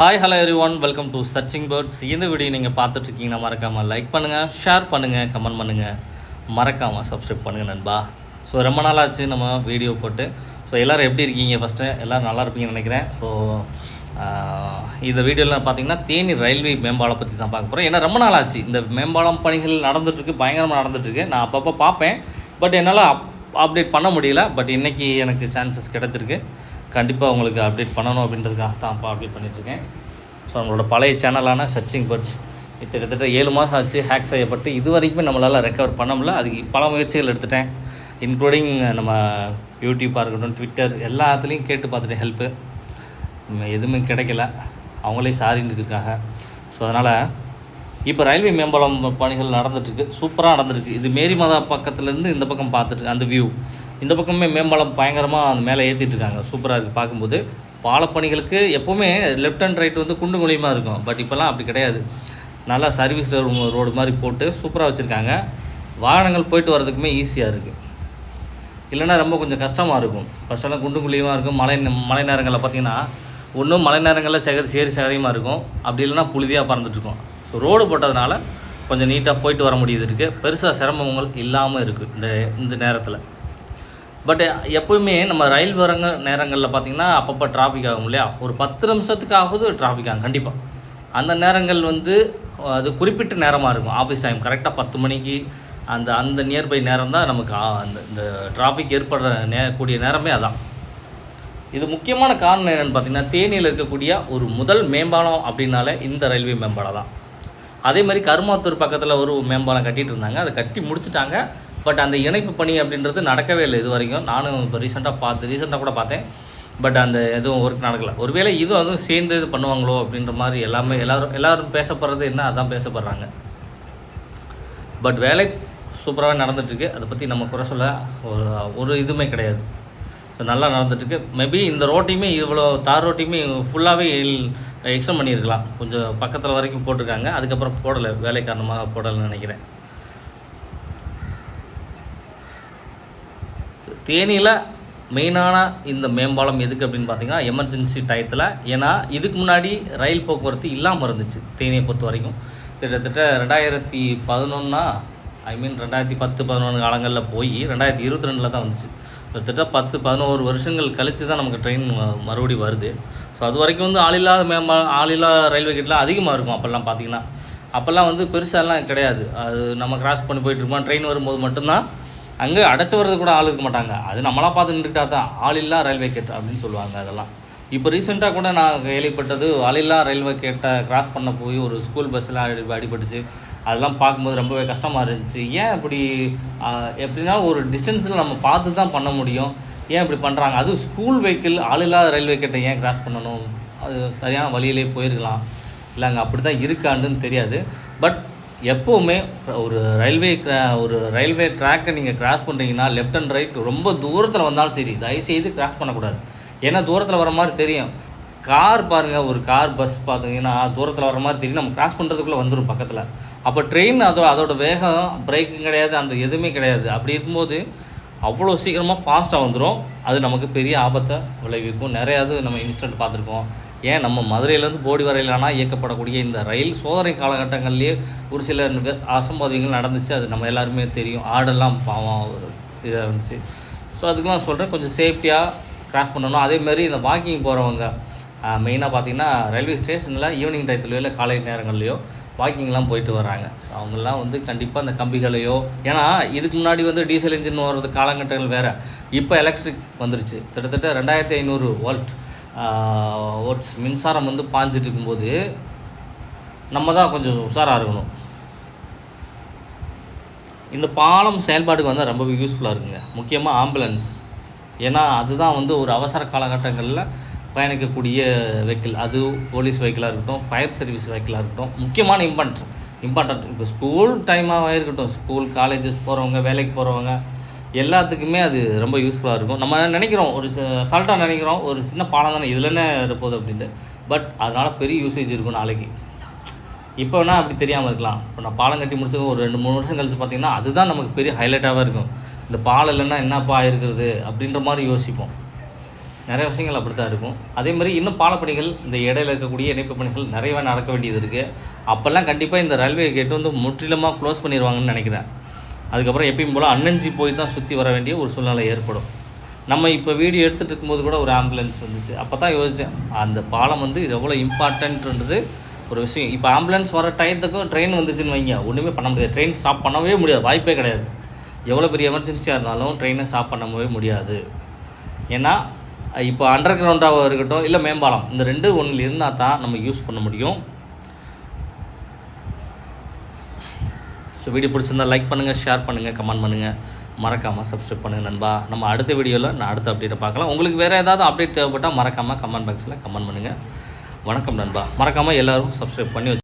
Hi hello everyone welcome to searching birds இந்த video நீங்கள் பார்த்துட்ருக்கீங்கன்னா மறக்காமல் லைக் பண்ணுங்கள் ஷேர் பண்ணுங்கள் கமெண்ட் பண்ணுங்கள் மறக்காமல் சப்ஸ்கிரைப் பண்ணுங்கள் நண்பா. ஸோ ரொம்ப நாளாச்சு நம்ம வீடியோ போட்டு. ஸோ எல்லோரும் எப்படி இருக்கீங்க? ஃபஸ்ட்டு எல்லோரும் நல்லா இருப்பீங்கன்னு நினைக்கிறேன். ஸோ இந்த வீடியோவில் பார்த்தீங்கன்னா தேனி ரயில்வே மேம்பாலம் பற்றி தான் பார்க்க போகிறோம் ஏன்னா ரொம்ப நாள் ஆச்சு இந்த மேம்பாலம் பணிகள் நடந்துகிட்ருக்கு பயங்கரமாக நடந்துகிட்ருக்கு நான் அப்பப்போ பார்ப்பேன். பட் என்னால் அப் அப்டேட் பண்ண முடியல. பட் இன்றைக்கி எனக்கு சான்சஸ் கிடச்சிருக்கு. கண்டிப்பாக உங்களுக்கு அப்டேட் பண்ணணும் அப்படின்றதுக்காக தான் இப்போ அப்டேட் பண்ணிகிட்ருக்கேன் ஸோ நம்மளோட பழைய சேனலான சர்ச்சிங் பர்ட்ஸ் கிட்டத்தட்ட ஏழு மாதம் ஆச்சு ஹேக் செய்யப்பட்டு இது வரைக்கும் நம்மளால் ரெக்கவர் பண்ண முடியல. அதுக்கு பல முயற்சிகள் எடுத்துட்டேன். இன்க்ளூடிங் நம்ம யூடியூப்பாக இருக்கட்டும் ட்விட்டர் எல்லாத்துலேயும் கேட்டு பார்த்துட்டேன் ஹெல்ப்பு எதுவுமே கிடைக்கல. அவங்களே சாரின்றதுக்காக ஸோ அதனால் இப்போ ரயில்வே மேம்பாலம் பணிகள் நடந்துட்டுருக்கு. சூப்பராக நடந்துருக்கு இது மேரிமாதா பக்கத்துலேருந்து இந்த பக்கம் பார்த்துட்டு அந்த வியூ இந்த பக்கமே மேம்பாலம் பயங்கரமாக அந்த மேலே ஏற்றிட்டு இருக்காங்க சூப்பராக இருக்குது பார்க்கும்போது பாலப்பணிகளுக்கு எப்போவுமே லெஃப்ட் அண்ட் ரைட் வந்து குண்டு குழியமாக இருக்கும். பட் இப்போல்லாம் அப்படி கிடையாது. நல்லா சர்வீஸ் ரோடு மாதிரி போட்டு சூப்பராக வச்சுருக்காங்க. வாகனங்கள் போயிட்டு வர்றதுக்குமே ஈஸியாக இருக்குது இல்லைன்னா ரொம்ப கொஞ்சம் கஷ்டமாக இருக்கும். ஃபஸ்ட்டெல்லாம் குண்டு குழியமாக இருக்கும். மழை மழை நேரங்களில் பார்த்தீங்கன்னா ஒன்றும் மழை நேரங்களில் சேகரி சேரி சகதியமாக இருக்கும். அப்படி இல்லைன்னா புழுதியாக பறந்துட்டுருக்கும் ஸோ ரோடு போட்டதுனால கொஞ்சம் நீட்டாக போயிட்டு வர முடியுது இருக்குது பெருசாக சிரமங்கள் இல்லாமல் இருக்குது இந்த இந்த நேரத்தில். பட் eh, எப்போயுமே நம்ம ரயில் வரங்க நேரங்களில் பார்த்திங்கன்னா அப்பப்போ டிராஃபிக் ஆகும் இல்லையா? ஒரு பத்து நிமிஷத்துக்காவது டிராஃபிக் ஆகும் கண்டிப்பாக அந்த நேரங்கள் வந்து அது குறிப்பிட்ட நேரமாக இருக்கும். ஆஃபீஸ் டைம் கரெக்டாக பத்து மணிக்கு அந்த அந்த நியர்பை நேரம் தான் நமக்கு அந்த இந்த டிராஃபிக் ஏற்படுற நே கூடிய நேரமே அதான். இது முக்கியமான காரணம் என்னென்னு பார்த்தீங்கன்னா தேனியில் இருக்கக்கூடிய ஒரு முதல் மேம்பாலம் அப்படின்னாலே இந்த ரயில்வே மேம்பாலம் தான். அதே மாதிரி கருமாத்தூர் பக்கத்தில் ஒரு மேம்பாலம் கட்டிகிட்டு இருந்தாங்க. அதை கட்டி முடிச்சுட்டாங்க. பட் அந்த இணைப்பு பணி அப்படின்றது நடக்கவே இல்லை இது வரைக்கும் நானும் இப்போ ரீசெண்டாக பார்த்து ரீசெண்டாக கூட பார்த்தேன் பட் அந்த எதுவும் ஒர்க் நடக்கலை. ஒருவேளை இதுவும் அதுவும் சேர்ந்து இது பண்ணுவாங்களோ அப்படின்ற மாதிரி எல்லாமே எல்லோரும் எல்லோரும் பேசப்படுறது என்ன? அதான் பேசப்படுறாங்க. பட் வேலை சூப்பராகவே நடந்துட்டுருக்கு. அதை பற்றி நம்ம குறை சொல்ல ஒரு ஒரு இதுவுமே கிடையாது. ஸோ நல்லா நடந்துட்டுருக்கு. மேபி இந்த ரோட்டையுமே இவ்வளோ தார் ரோட்டையுமே ஃபுல்லாகவே எக்ஸ்டன் பண்ணியிருக்கலாம். கொஞ்சம் பக்கத்தில் வரைக்கும் போட்டிருக்காங்க. அதுக்கப்புறம் போடலை. வேலை காரணமாக போடலைன்னு நினைக்கிறேன். தேனியில் மெயினான இந்த மேம்பாலம் எதுக்கு அப்படின்னு பார்த்தீங்கன்னா எமர்ஜென்சி டயத்தில் ஏன்னா இதுக்கு முன்னாடி ரயில் போக்குவரத்து இல்லாமல் இருந்துச்சு தேனியை பொறுத்த வரைக்கும். கிட்டத்தட்ட ரெண்டாயிரத்தி பதினொன்னா ஐ மீன் ரெண்டாயிரத்தி பத்து பதினொன்று காலங்களில் போய் ரெண்டாயிரத்தி இருபத்தி ரெண்டில் தான் வந்துச்சு. கிட்டத்தட்ட பத்து பதினோரு வருஷங்கள் கழித்து தான் நமக்கு ட்ரெயின் மறுபடி வருது. ஸோ அது வரைக்கும் வந்து ஆளில்லாத மேம்பா ஆளில்லா ரயில்வே கேட்லாம் அதிகமாக இருக்கும் அப்போல்லாம் பார்த்தீங்கன்னா அப்போல்லாம் வந்து பெருசாலாம் கிடையாது. அது நம்ம கிராஸ் பண்ணி போயிட்டுருப்போம் ட்ரெயின் வரும்போது மட்டும்தான் அங்கே அடைச்சி வர்றது கூட ஆள் இருக்க மாட்டாங்க. அது நம்மளாக பார்த்து நின்றுட்டா தான் ஆள் இல்லா ரயில்வே கேட் அப்படின்னு சொல்லுவாங்க அதெல்லாம். இப்போ ரீசெண்டாக கூட நான் கேள்விப்பட்டது ஆளில்லா ரயில்வே கேட்டை கிராஸ் பண்ண போய் ஒரு ஸ்கூல் பஸ்ஸில் அடி அடிபட்டுச்சு. அதெல்லாம் பார்க்கும்போது ரொம்பவே கஷ்டமாக இருந்துச்சு. ஏன் இப்படி எப்படின்னா ஒரு டிஸ்டன்ஸில் நம்ம பார்த்து தான் பண்ண முடியும். ஏன் இப்படி பண்ணுறாங்க அதுவும் ஸ்கூல் வெஹிக்கிள் இல்லாத ரயில்வே கேட்டை ஏன் கிராஸ் பண்ணணும்? அது சரியான வழியிலே போயிருக்கலாம். இல்லை அங்கே அப்படி தான் இருக்காண்டுன்னு தெரியாது. பட் எப்போவுமே ஒரு ரயில்வே ஒரு ரயில்வே ட்ராக்கை நீங்கள் கிராஸ் பண்ணுறீங்கன்னா லெஃப்ட் அண்ட் ரைட் ரொம்ப தூரத்தில் வந்தாலும் சரி தயவுசெய்து கிராஸ் பண்ணக்கூடாது. ஏன்னா தூரத்தில் வர மாதிரி தெரியும். கார் பாருங்கள் ஒரு கார் பஸ் பார்த்தீங்கன்னா தூரத்தில் வர மாதிரி தெரியும். நம்ம கிராஸ் பண்ணுறதுக்குள்ளே வந்துடும் பக்கத்தில். அப்போ ட்ரெயின் அதோ அதோட வேகம் பிரேக்கும் கிடையாது அந்த எதுவுமே கிடையாது. அப்படி இருக்கும்போது அவ்வளோ சீக்கிரமாக ஃபாஸ்ட்டாக வந்துடும் அது நமக்கு பெரிய ஆபத்தை விளைவிக்கும். நிறையாவது நம்ம இன்ஸ்டன்ட் பார்த்துருக்கோம். ஏன் நம்ம மதுரையிலேருந்து போடி வரையிலானா இயக்கப்படக்கூடிய இந்த ரயில் சோதனை காலகட்டங்கள்லேயே ஒரு சில அசம்பாவியங்கள் நடந்துச்சு. அது நம்ம எல்லாருமே தெரியும். ஆடெல்லாம் பாவம் இதாக இருந்துச்சு. ஸோ அதுக்கெலாம் சொல்கிறேன் கொஞ்சம் சேஃப்டியாக கிராஸ் பண்ணணும். அதேமாரி இந்த வாக்கிங் போகிறவங்க மெயினாக பார்த்திங்கன்னா ரயில்வே ஸ்டேஷனில் ஈவினிங் டயத்துலையோ இல்லை காலை நேரங்கள்லையோ வாக்கிங்லாம் போயிட்டு வராங்க ஸோ அவங்கெல்லாம் வந்து கண்டிப்பாக அந்த கம்பிகளையோ ஏன்னா இதுக்கு முன்னாடி வந்து டீசல் இன்ஜின் வர்றது காலகட்டங்கள் வேறு. இப்போ எலக்ட்ரிக் வந்துருச்சு. கிட்டத்தட்ட ரெண்டாயிரத்தி ஐநூறு வோல்ட் ஓட்ஸ் மின்சாரம் வந்து பாஞ்சிட்டு இருக்கும்போது நம்ம தான் கொஞ்சம் உஷாராக இருக்கணும். இந்த பாலம் செயல்பாடுக்கு வந்து ரொம்ப யூஸ்ஃபுல்லாக இருக்குங்க. முக்கியமாக ஆம்புலன்ஸ் ஏன்னா அதுதான் வந்து ஒரு அவசர காலகட்டங்களில் பயணிக்கக்கூடிய வெஹிக்கிள் அது போலீஸ் வெஹிக்கிளாக இருக்கட்டும் ஃபயர் சர்வீஸ் வெஹிக்கிளாக இருக்கட்டும் முக்கியமான இம்பார்ட் இம்பார்ட்டன்ட் இப்போ ஸ்கூல் டைமாக இருக்கட்டும். ஸ்கூல் காலேஜஸ் போகிறவங்க வேலைக்கு போகிறவங்க எல்லாத்துக்குமே அது ரொம்ப யூஸ்ஃபுல்லாக இருக்கும். நம்ம நினைக்கிறோம் ஒரு சால்ட்டாக நினைக்கிறோம் ஒரு சின்ன பாலம் தானே இதில் என்ன இருப்போது அப்படின்ட்டு. பட் அதனால் பெரிய யூசேஜ் இருக்கும் நாளைக்கு. இப்போ வேணால் அப்படி தெரியாமல் இருக்கலாம். இப்போ நான் பாலம் கட்டி முடிச்சது ஒரு ரெண்டு மூணு வருஷம் கழிச்சு பார்த்திங்கன்னா அதுதான் நமக்கு பெரிய ஹைலைட்டாகவே இருக்கும். இந்த பாலம் இல்லைன்னா என்னப்பா ஆயிருக்கிறது அப்படின்ற மாதிரி யோசிப்போம். நிறைய விஷயங்கள் அப்படி தான் இருக்கும். அதே மாதிரி இன்னும் பாலப்பணிகள் இந்த இடையில இருக்கக்கூடிய இணைப்பு பணிகள் நிறையவே நடக்க வேண்டியது இருக்குது அப்போல்லாம் கண்டிப்பாக இந்த ரயில்வே கேட் வந்து முற்றிலுமாக க்ளோஸ் பண்ணிடுவாங்கன்னு நினைக்கிறேன். அதுக்கப்புறம் எப்பயும் போல் அன்னஞ்சி போய் தான் சுற்றி வர வேண்டிய ஒரு சூழ்நிலை ஏற்படும். நம்ம இப்போ வீடியோ எடுத்துகிட்டு இருக்கும்போது கூட ஒரு ஆம்புலன்ஸ் வந்துச்சு. அப்போ தான் யோசித்தேன் அந்த பாலம் வந்து எவ்வளோ இம்பார்ட்டன்ட்ன்றது ஒரு விஷயம். இப்போ ஆம்புலன்ஸ் வர டயத்துக்கும் ட்ரெயின் வந்துச்சுன்னு வைங்க. ஒன்றுமே பண்ண முடியாது. ட்ரெயின் ஸ்டாப் பண்ணவே முடியாது. வாய்ப்பே கிடையாது. எவ்வளோ பெரிய எமர்ஜென்சியாக இருந்தாலும் ட்ரெயினை ஸ்டாப் பண்ணவே முடியாது. ஏன்னா இப்போ அண்டர் கிரவுண்டாக இருக்கட்டும் இல்லை மேம்பாலம் இந்த ரெண்டு ஒன்றில் இருந்தால் தான் நம்ம யூஸ் பண்ண முடியும். ஸோ வீடியோ பிடிச்சிருந்தா லைக் பண்ணுங்கள் ஷேர் பண்ணுங்கள் கமெண்ட் பண்ணுங்கள் மறக்காமல் சப்ஸ்கிரைப் பண்ணுங்கள் நண்பா. நம்ம அடுத்த வீடியோவில் நான் அடுத்த அப்டேட்டை பார்க்கலாம். உங்களுக்கு வேறு ஏதாவது அப்டேட் தேவைப்பட்டால் மறக்காமல் கமெண்ட் பாக்ஸில் கமெண்ட் பண்ணுங்கள் வணக்கம் நண்பா. மறக்காமல் எல்லோரும் சப்ஸ்கிரைப் பண்ணி வச்சு